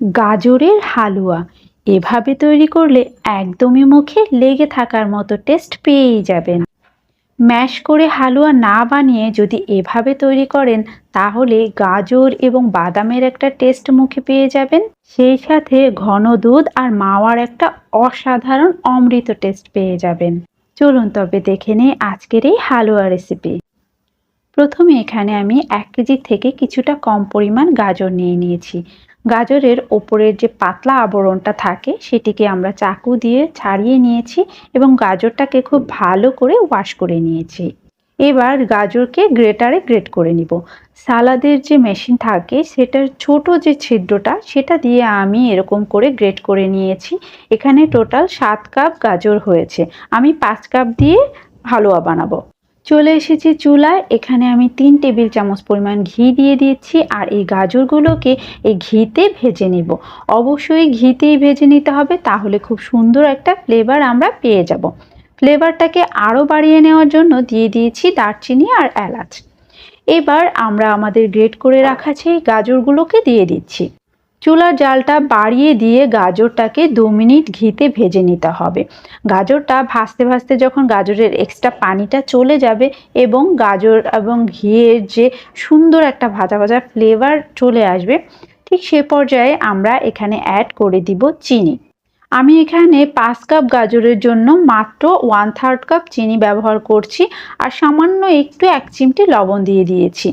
গাজরের হালুয়া। এভাবে তৈরি করলে একদমই মুখে লেগে থাকার মতো টেস্ট পেয়েই যাবেন। ম্যাশ করে হালুয়া না বানিয়ে যদি এভাবে তৈরি করেন, তাহলে গাজর এবং বাদামের একটা টেস্ট মুখে পেয়ে যাবেন। সেই সাথে ঘন দুধ আর মাওয়ার একটা অসাধারণ অমৃত টেস্ট পেয়ে যাবেন। চলুন তবে দেখে নিই আজকের এই হালুয়া রেসিপি প্রথমে এখানে আমি এক কেজির থেকে কিছুটা কম পরিমাণ গাজর নিয়ে নিয়েছি। গাজরের ওপরের যে পাতলা আবরণটা থাকে, সেটিকে আমরা চাকু দিয়ে ছাড়িয়ে নিয়েছি এবং গাজরটাকে খুব ভালো করে ওয়াশ করে নিয়েছি। এবার গাজরকে গ্রেটারে গ্রেট করে নিব। সালাদের যে মেশিন থাকে, সেটার ছোট যে ছিদ্রটা, সেটা দিয়ে আমি এরকম করে গ্রেট করে নিয়েছি। এখানে টোটাল সাত কাপ গাজর হয়েছে। আমি পাঁচ কাপ দিয়ে হালুয়া বানাবো। চলে এসেছি চুলায়। এখানে আমি তিন টেবিল চামচ পরিমাণ ঘি দিয়ে দিয়েছি আর এই গাজরগুলোকে এই ঘিতে ভেজে নিব। অবশ্যই ঘিতেই ভেজে নিতে হবে, তাহলে খুব সুন্দর একটা ফ্লেভার আমরা পেয়ে যাব। ফ্লেভারটাকে আরও বাড়িয়ে নেওয়ার জন্য দিয়ে দিয়েছি দারচিনি আর এলাচ। এবার আমরা আমাদের গ্রেট করে রাখা সেই গাজরগুলোকে দিয়ে দিচ্ছি। চুলার জালটা বাড়িয়ে দিয়ে গাজরটাকে দু মিনিট ঘিতে ভেজে নিতে হবে। গাজরটা ভাজতে ভাজতে যখন গাজরের এক্সট্রা পানিটা চলে যাবে এবং গাজর এবং ঘিয়ের যে সুন্দর একটা ভাজা ভাজা ফ্লেভার চলে আসবে, ঠিক সে পর্যায়ে আমরা এখানে অ্যাড করে দিব চিনি। আমি এখানে পাঁচ কাপ গাজরের জন্য মাত্র ওয়ান থার্ড কাপ চিনি ব্যবহার করছি আর সামান্য একটু এক চিমটি লবণ দিয়ে দিয়েছি।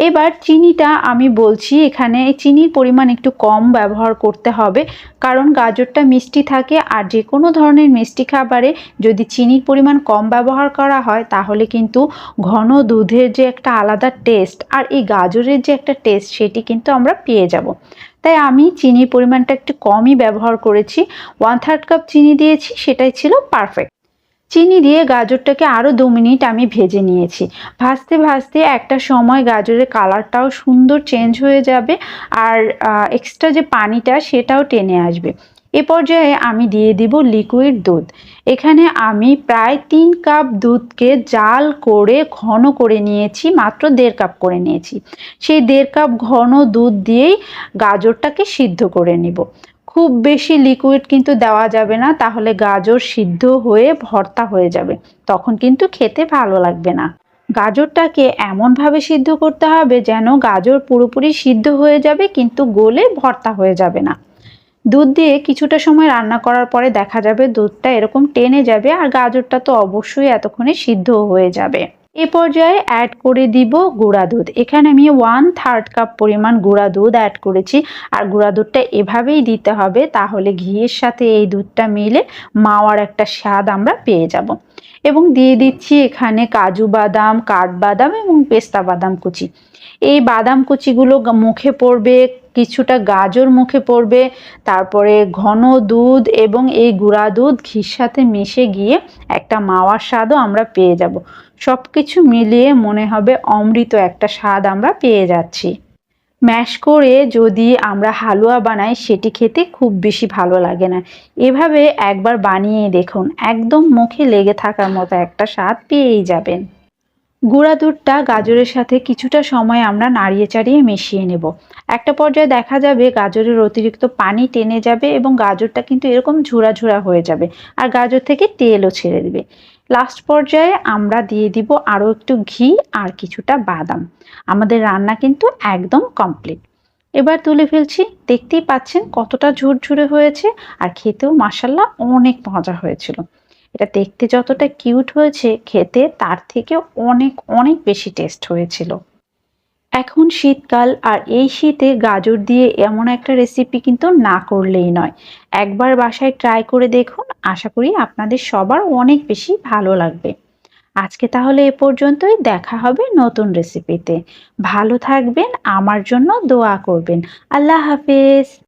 এবার চিনিটা আমি বলছি, এখানে চিনির পরিমাণ একটু কম ব্যবহার করতে হবে, কারণ গাজরটা মিষ্টি থাকে আর যে কোনো ধরনের মিষ্টি খাবারে যদি চিনির পরিমাণ কম ব্যবহার করা হয়, তাহলে কিন্তু ঘন দুধের যে একটা আলাদা টেস্ট আর এই গাজরের যে একটা টেস্ট সেটি কিন্তু আমরা পেয়ে যাব। তাই আমি চিনির পরিমাণটা একটু কমই ব্যবহার করেছি ওয়ান থার্ড কাপ চিনি দিয়েছি, সেটাই ছিল পারফেক্ট চিনি দিয়ে গাজরটাকে আরও দু মিনিট আমি ভেজে নিয়েছি। ভাজতে ভাজতে একটা সময় গাজরের কালারটাও সুন্দর চেঞ্জ হয়ে যাবে আর এক্সট্রা যে পানিটা সেটাও টেনে আসবে। এ পর্যায়ে আমি দিয়ে দিব লিকুইড দুধ। এখানে আমি প্রায় তিন কাপ দুধকে জাল করে ঘন করে নিয়েছি, মাত্র দেড় কাপ করে নিয়েছি। সেই দেড় কাপ ঘন দুধ দিয়েই গাজরটাকে সিদ্ধ করে নিব। খুব বেশি লিকুইড কিন্তু দেওয়া যাবে না, তাহলে গাজর সিদ্ধ হয়ে ভর্তা হয়ে যাবে। তখন কিন্তু খেতে ভালো লাগবে না। গাজরটাকে এমনভাবে সিদ্ধ করতে হবে যেন গাজর পুরোপুরি সিদ্ধ হয়ে যাবে কিন্তু গোলে ভর্তা হয়ে যাবে না। দুধ দিয়ে কিছুটা সময় রান্না করার পরে দেখা যাবে দুধটা এরকম টেনে যাবে আর গাজরটা তো অবশ্যই এতক্ষণে সিদ্ধ হয়ে যাবে। এ পর্যায়ে অ্যাড করে দিব গুঁড়া দুধ। এখানে আমি ওয়ান থার্ড কাপ পরিমাণ গুঁড়া দুধ অ্যাড করেছি। আর গুঁড়া দুধটা এভাবেই দিতে হবে, তাহলে ঘিয়ের সাথে এই দুধটা মিলে মাওয়ার একটা স্বাদ আমরা পেয়ে যাব। এবং দিয়ে দিচ্ছি এখানে কাজু বাদাম, কাঠবাদাম এবং পেস্তা বাদাম কুচি। এই বাদাম কুচিগুলো মুখে পড়বে, কিছুটা গাজর মুখে পড়বে, তারপরে ঘন দুধ এবং এই গুঁড়া দুধ ঘির সাথে মিশে গিয়ে একটা মাওয়ার স্বাদও আমরা পেয়ে যাব। সব কিছু মিলিয়ে মনে হবে অমৃত একটা স্বাদ আমরা পেয়ে যাচ্ছি। ম্যাশ করে যদি আমরা হালুয়া বানাই, সেটি খেতে খুব বেশি ভালো লাগে না। এভাবে একবার বানিয়ে দেখুন, একদম মুখে লেগে থাকার মতো একটা স্বাদ পেয়েই যাবেন। গুঁড়া দুধটা গাজরের সাথে কিছুটা সময় আমরা নাড়িয়ে চাড়িয়ে মিশিয়ে নেব। একটা পর্যায়ে দেখা যাবে গাজরের অতিরিক্ত পানি টেনে যাবে এবং গাজরটা কিন্তু এরকম ঝুরা ঝুরা হয়ে যাবে, আর গাজর থেকে তেলও ছেড়ে দেবে। লাস্ট পর্যায়ে আমরা দিয়ে দিব আরও একটু ঘি আর কিছুটা বাদাম। আমাদের রান্না কিন্তু একদম কমপ্লিট এবার তুলে ফেলছি, দেখতেই পাচ্ছেন কতটা ঝুরঝুরে হয়েছে আর খেতেও মাসাল্লাহ অনেক মজা হয়েছিল। এটা দেখতে যতটা কিউট হয়েছে, খেতে তার থেকে অনেক অনেক বেশি টেস্ট হয়েছিল। এখন শীতকাল আর এই শীতে গাজর দিয়ে এমন একটা রেসিপি কিন্তু না করলেই নয়। একবার বাসায় ট্রাই করে দেখুন, আশা করি আপনাদের সবার অনেক বেশি ভালো লাগবে। আজকে তাহলে এ পর্যন্তই, দেখা হবে নতুন রেসিপিতে ভালো থাকবেন, আমার জন্য দোয়া করবেন। আল্লাহ হাফেজ।